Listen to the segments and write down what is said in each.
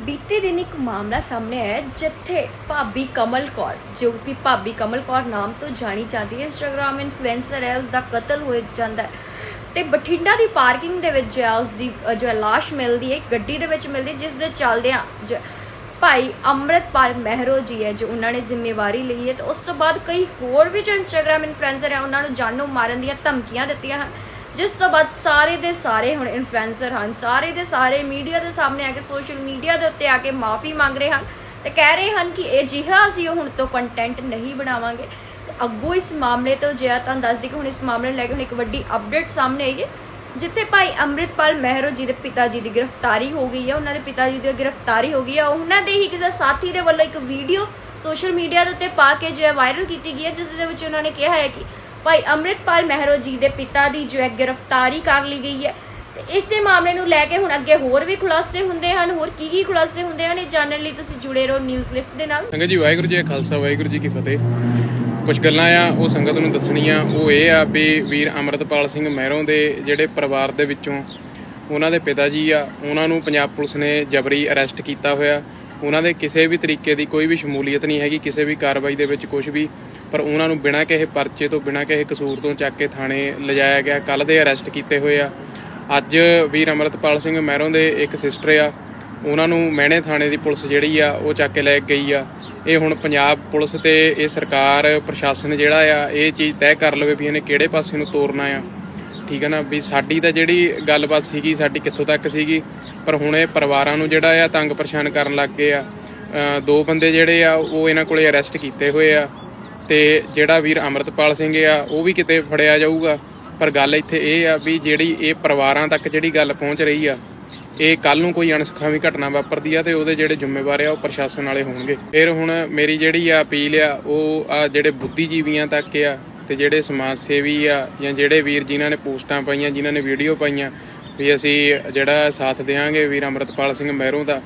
ਬੀਤੇ ਦਿਨ ਇੱਕ ਮਾਮਲਾ ਸਾਹਮਣੇ ਆਇਆ ਜਿੱਥੇ ਭਾਬੀ ਕਮਲ ਕੌਰ, ਜੋ ਕਿ ਭਾਬੀ ਕਮਲ ਕੌਰ ਨਾਮ ਤੋਂ ਜਾਣੀ ਜਾਂਦੀ ਹੈ ਇੰਸਟਾਗ੍ਰam ਇਨਫਲੂਐਂਸਰ ਹੈ ਉਸ ਦਾ ਕਤਲ ਹੋ ਜਾਂਦਾ ਹੈ। ਤੇ ਬਠਿੰਡਾ ਦੀ ਪਾਰਕਿੰਗ ਦੇ ਵਿੱਚ ਜੋ ਹੈ ਉਸ ਦੀ ਜੋ ਲਾਸ਼ ਮਿਲਦੀ ਹੈ ਗੱਡੀ ਦੇ ਵਿੱਚ ਮਿਲਦੀ ਜਿਸ ਦੇ ਚੱਲਦਿਆਂ ਜੋ ਭਾਈ ਅੰਮ੍ਰਿਤਪਾਲ ਮਹਿਰੋ ਜੀ ਹੈ, ਜੋ ਉਹਨਾਂ ਨੇ ਜ਼ਿੰਮੇਵਾਰੀ ਲਈ ਹੈ, ਤੇ ਉਸ ਤੋਂ ਬਾਅਦ ਕਈ ਹੋਰ ਵੀ ਜੋ ਇੰਸਟਾਗ੍ਰam ਇਨਫਲੂਐਂਸਰ ਹੈ, ਉਹਨਾਂ ਨੂੰ ਜਾਨੋਂ ਮਾਰਨ ਦੀਆਂ ਧਮਕੀਆਂ ਦਿੱਤੀਆਂ ਹਨ। ਜਿਸ ਤੋਂ ਬਾਅਦ ਸਾਰੇ ਦੇ ਸਾਰੇ ਹੁਣ ਇਨਫਲੂਐਂਸਰ ਹਨ, ਸਾਰੇ ਦੇ ਸਾਰੇ ਮੀਡੀਆ ਦੇ ਸਾਹਮਣੇ ਆ ਕੇ ਸੋਸ਼ਲ ਮੀਡੀਆ ਦੇ ਉੱਤੇ ਆ ਕੇ ਮਾਫੀ ਮੰਗ ਰਹੇ ਹਨ ਤੇ ਕਹਿ ਰਹੇ ਹਨ ਕਿ ਇਹ ਜਿਹਾ ਅਸੀਂ ਹੁਣ ਤੋਂ ਕੰਟੈਂਟ ਨਹੀਂ ਬਣਾਵਾਂਗੇ। ਅੱਗੋਂ ਇਸ ਮਾਮਲੇ ਤੋਂ ਜੇ ਤੁਹਾਨੂੰ ਦੱਸ ਦਈ ਕਿ ਹੁਣ ਇਸ ਮਾਮਲੇ ਨੂੰ ਲੈ ਕੇ ਹੁਣ ਇੱਕ ਵੱਡੀ ਅਪਡੇਟ ਸਾਹਮਣੇ ਆਈ ਹੈ, ਜਿੱਥੇ ਭਾਈ ਅੰਮ੍ਰਿਤਪਾਲ ਮਹਿਰੋ ਜੀ ਦੇ ਪਿਤਾ ਜੀ ਦੀ ਗ੍ਰਿਫਤਾਰੀ ਹੋ ਗਈ ਹੈ, ਉਹਨਾਂ ਦੇ ਪਿਤਾ ਜੀ ਦੀ ਗ੍ਰਿਫਤਾਰੀ ਹੋ ਗਈ ਹੈ, ਉਹਨਾਂ ਦੇ ਹੀ ਕਿਸੇ ਸਾਥੀ ਦੇ ਵੱਲੋਂ ਇੱਕ ਵੀਡੀਓ ਸੋਸ਼ਲ ਮੀਡੀਆ ਦੇ ਉੱਤੇ ਪਾ ਕੇ ਜੋ ਹੈ ਵਾਇਰਲ ਕੀਤੀ ਗਈ ਹੈ, ਜਿਸ ਦੇ ਵਿੱਚ ਉਹਨਾਂ ਨੇ ਕਿਹਾ ਹੈ ਕਿ ਭਾਈ ਅੰਮ੍ਰਿਤਪਾਲ ਮਹਿਰੋ ਜੀ ਦੇ ਪਿਤਾ ਦੀ ਜੋ ਹੈ ਗ੍ਰਿਫਤਾਰੀ ਕਰ ਲਈ ਗਈ ਹੈ। ਤੇ ਇਸੇ ਮਾਮਲੇ ਨੂੰ ਲੈ ਕੇ ਹੁਣ ਅੱਗੇ ਹੋਰ ਵੀ ਖੁਲਾਸੇ ਹੁੰਦੇ ਹਨ। ਹੋਰ ਕੀ ਕੀ ਖੁਲਾਸੇ ਹੁੰਦੇ ਹਨ, ਇਹ ਜਾਣਨ ਲਈ ਤੁਸੀਂ ਜੁੜੇ ਰਹੋ ਨਿਊਜ਼ ਲਿਫਟ ਦੇ ਨਾਲ। ਸੰਗਤ ਜੀ, ਵਾਹਿਗੁਰੂ ਜੀ ਕਾ ਖਾਲਸਾ, ਵਾਹਿਗੁਰੂ ਜੀ ਕੀ ਫਤਿਹ। ਕੁਝ ਗੱਲਾਂ ਆ, ਉਹ ਸੰਗਤ ਨੂੰ ਦੱਸਣੀਆਂ। ਉਹ ਇਹ ਆ ਵੀ ਵੀਰ ਅਮਰਤਪਾਲ ਸਿੰਘ ਮਹਿਰੋਂ ਦੇ ਜਿਹੜੇ ਪਰਿਵਾਰ ਦੇ ਵਿੱਚੋਂ ਉਹਨਾਂ ਦੇ ਪਿਤਾ ਜੀ ਆ, ਉਹਨਾਂ ਨੂੰ ਪੰਜਾਬ ਪੁਲਿਸ ਨੇ ਜਬਰੀ ਅਰੈਸਟ ਕੀਤਾ ਹੋਇਆ। ਉਹਨਾਂ ਦੇ ਕਿਸੇ ਵੀ ਤਰੀਕੇ ਦੀ ਕੋਈ ਵੀ ਸ਼ਮੂਲੀਅਤ ਨਹੀਂ ਹੈਗੀ, ਕਿਸੇ ਵੀ ਕਾਰਵਾਈ ਦੇ ਵਿੱਚ ਕੁਝ ਵੀ। ਪਰ ਉਹਨਾਂ ਨੂੰ ਬਿਨਾਂ ਕਿਸੇ ਪਰਚੇ ਤੋਂ, ਬਿਨਾਂ ਕਿਸੇ ਕਸੂਰ ਤੋਂ ਚੱਕ ਕੇ ਥਾਣੇ ਲਿਜਾਇਆ ਗਿਆ। ਕੱਲ ਦੇ ਅਰੈਸਟ ਕੀਤੇ ਹੋਏ ਆ। ਅੱਜ ਵੀਰ ਅਮਰਤਪਾਲ ਸਿੰਘ ਮਹਿਰੋਂ ਦੇ ਇੱਕ ਸਿਸਟਰ ਆ। ਉਹਨਾਂ ਨੂੰ ਮਹਿਣੇ ਥਾਣੇ ਦੀ ਪੁਲਿਸ ਜਿਹੜੀ ਆ, ਉਹ ਚੱਕ ਕੇ ਲੈ ਗਈ ਆ। ਇਹ ਹੁਣ ਪੰਜਾਬ ਪੁਲਿਸ ਤੇ ਇਹ ਸਰਕਾਰ, ਪ੍ਰਸ਼ਾਸਨ ਜਿਹੜਾ ਆ, ਇਹ ਚੀਜ਼ ਤੈਅ ਕਰ ਲਵੇ ਵੀ ਇਹਨੇ ਕਿਹੜੇ ਪਾਸੇ ਨੂੰ ਤੋਰਨਾ ਆ। ਠੀਕ ਹੈ ਨਾ, ਵੀ ਸਾਡੀ ਤਾਂ ਜਿਹੜੀ ਗੱਲਬਾਤ ਸੀਗੀ, ਸਾਡੀ ਕਿੱਥੋਂ ਤੱਕ ਸੀਗੀ, ਪਰ ਹੁਣ ਇਹ ਪਰਿਵਾਰਾਂ ਨੂੰ ਜਿਹੜਾ ਆ ਤੰਗ ਪਰੇਸ਼ਾਨ ਕਰਨ ਲੱਗ ਗਏ ਆ। ਦੋ ਬੰਦੇ ਜਿਹੜੇ ਆ, ਉਹ ਇਹਨਾਂ ਕੋਲੇ ਅਰੈਸਟ ਕੀਤੇ ਹੋਏ ਆ ਤੇ ਜਿਹੜਾ ਵੀਰ ਅਮਰਤਪਾਲ ਸਿੰਘ ਆ, ਉਹ ਵੀ ਕਿਤੇ ਫੜਿਆ ਜਾਊਗਾ। ਪਰ ਗੱਲ ਇੱਥੇ ਇਹ ਆ ਵੀ ਜਿਹੜੀ ਇਹ ਪਰਿਵਾਰਾਂ ਤੱਕ ਜਿਹੜੀ ਗੱਲ ਪਹੁੰਚ ਰਹੀ ਆ, ਇਹ ਕੱਲ ਨੂੰ ਕੋਈ ਅਣਸੁਖਾਵੀ ਘਟਨਾ ਵਾਪਰਦੀ ਆ ਤੇ ਉਹਦੇ ਜਿਹੜੇ ਜ਼ਿੰਮੇਵਾਰ ਆ, ਉਹ ਪ੍ਰਸ਼ਾਸਨ ਵਾਲੇ ਹੋਣਗੇ। ਫਿਰ ਹੁਣ ਮੇਰੀ ਜਿਹੜੀ ਆ ਅਪੀਲ ਆ, ਉਹ ਆ ਜਿਹੜੇ ਬੁੱਧੀਜੀਵੀਆਂ ਤੱਕ ਆ ਤੇ ਜਿਹੜੇ ਸਮਾਜ ਸੇਵੀ ਆ ਜਾਂ ਜਿਹੜੇ ਵੀਰ ਜਿਨ੍ਹਾਂ ਨੇ ਪੋਸਟਾਂ ਪਾਈਆਂ, ਜਿਨ੍ਹਾਂ ਨੇ ਵੀਡੀਓ ਪਾਈਆਂ, ਵੀ ਅਸੀਂ ਜਿਹੜਾ ਸਾਥ ਦੇਵਾਂਗੇ ਵੀਰ ਅਮਰਤਪਾਲ ਸਿੰਘ ਮਹਿਰੋਂ ਦਾ,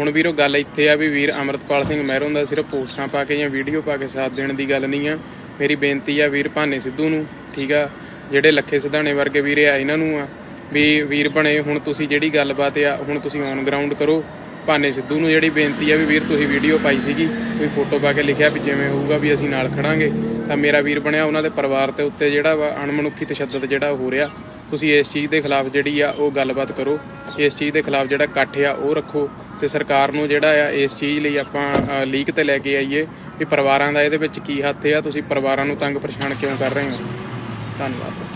ਹੁਣ ਵੀਰੋ ਗੱਲ ਇੱਥੇ ਆ ਵੀ ਵੀਰ ਅਮਰਤਪਾਲ ਸਿੰਘ ਮਹਿਰੋਂ ਦਾ ਸਿਰਫ ਪੋਸਟਾਂ ਪਾ ਕੇ ਜਾਂ ਵੀਡੀਓ ਪਾ ਕੇ ਸਾਥ ਦੇਣ ਦੀ ਗੱਲ ਨਹੀਂ ਆ। ਮੇਰੀ ਬੇਨਤੀ ਆ ਵੀਰ ਭਾਨੇ ਸਿੱਧੂ ਨੂੰ, ਠੀਕ ਆ? ਜਿਹੜੇ ਲੱਖੇ ਸਿਧਾਣੇ ਵਰਗੇ ਵੀਰੇ ਆ, ਇਹਨਾਂ ਨੂੰ ਆ, ਵੀ ਵੀਰ ਬਣੇ ਹੁਣ ਤੁਸੀਂ ਜਿਹੜੀ ਗੱਲਬਾਤ ਆ, ਹੁਣ ਤੁਸੀਂ ਔਨ ਗਰਾਊਂਡ ਕਰੋ। ਭਾਨੇ ਸਿੱਧੂ ਨੂੰ ਜਿਹੜੀ ਬੇਨਤੀ ਆ ਵੀ ਵੀਰ ਤੁਸੀਂ ਵੀਡੀਓ ਪਾਈ ਸੀਗੀ, ਕੋਈ ਫੋਟੋ ਪਾ ਕੇ ਲਿਖਿਆ ਵੀ ਜਿਵੇਂ ਹੋਊਗਾ ਵੀ ਅਸੀਂ ਨਾਲ ਖੜਾਂਗੇ, ਤਾਂ ਮੇਰਾ ਵੀਰ ਬਣਿਆ ਉਹਨਾਂ ਦੇ ਪਰਿਵਾਰ ਤੇ ਉੱਤੇ ਜਿਹੜਾ ਵਾ ਅਣਮਨੁੱਖੀ ਤਸ਼ੱਦਦ ਜਿਹੜਾ ਹੋ ਰਿਹਾ, ਤੁਸੀਂ ਇਸ ਚੀਜ਼ ਦੇ ਖਿਲਾਫ ਜਿਹੜੀ ਆ ਉਹ ਗੱਲਬਾਤ ਕਰੋ, ਇਸ ਚੀਜ਼ ਦੇ ਖਿਲਾਫ ਜਿਹੜਾ ਇਕੱਠ ਆ ਉਹ ਰੱਖੋ, ਤੇ ਸਰਕਾਰ ਨੂੰ ਜਿਹੜਾ ਆ ਇਸ ਚੀਜ਼ ਲਈ ਆਪਾਂ ਲੀਕ ਤੇ ਲੈ ਕੇ ਆਈਏ, ਵੀ ਪਰਿਵਾਰਾਂ ਦਾ ਇਹਦੇ ਵਿੱਚ ਕੀ ਹੱਥ ਆ, ਤੁਸੀਂ ਪਰਿਵਾਰਾਂ ਨੂੰ ਤੰਗ ਪਰੇਸ਼ਾਨ ਕਿਉਂ ਕਰ ਰਹੇ ਹੋ? ਧੰਨਵਾਦ।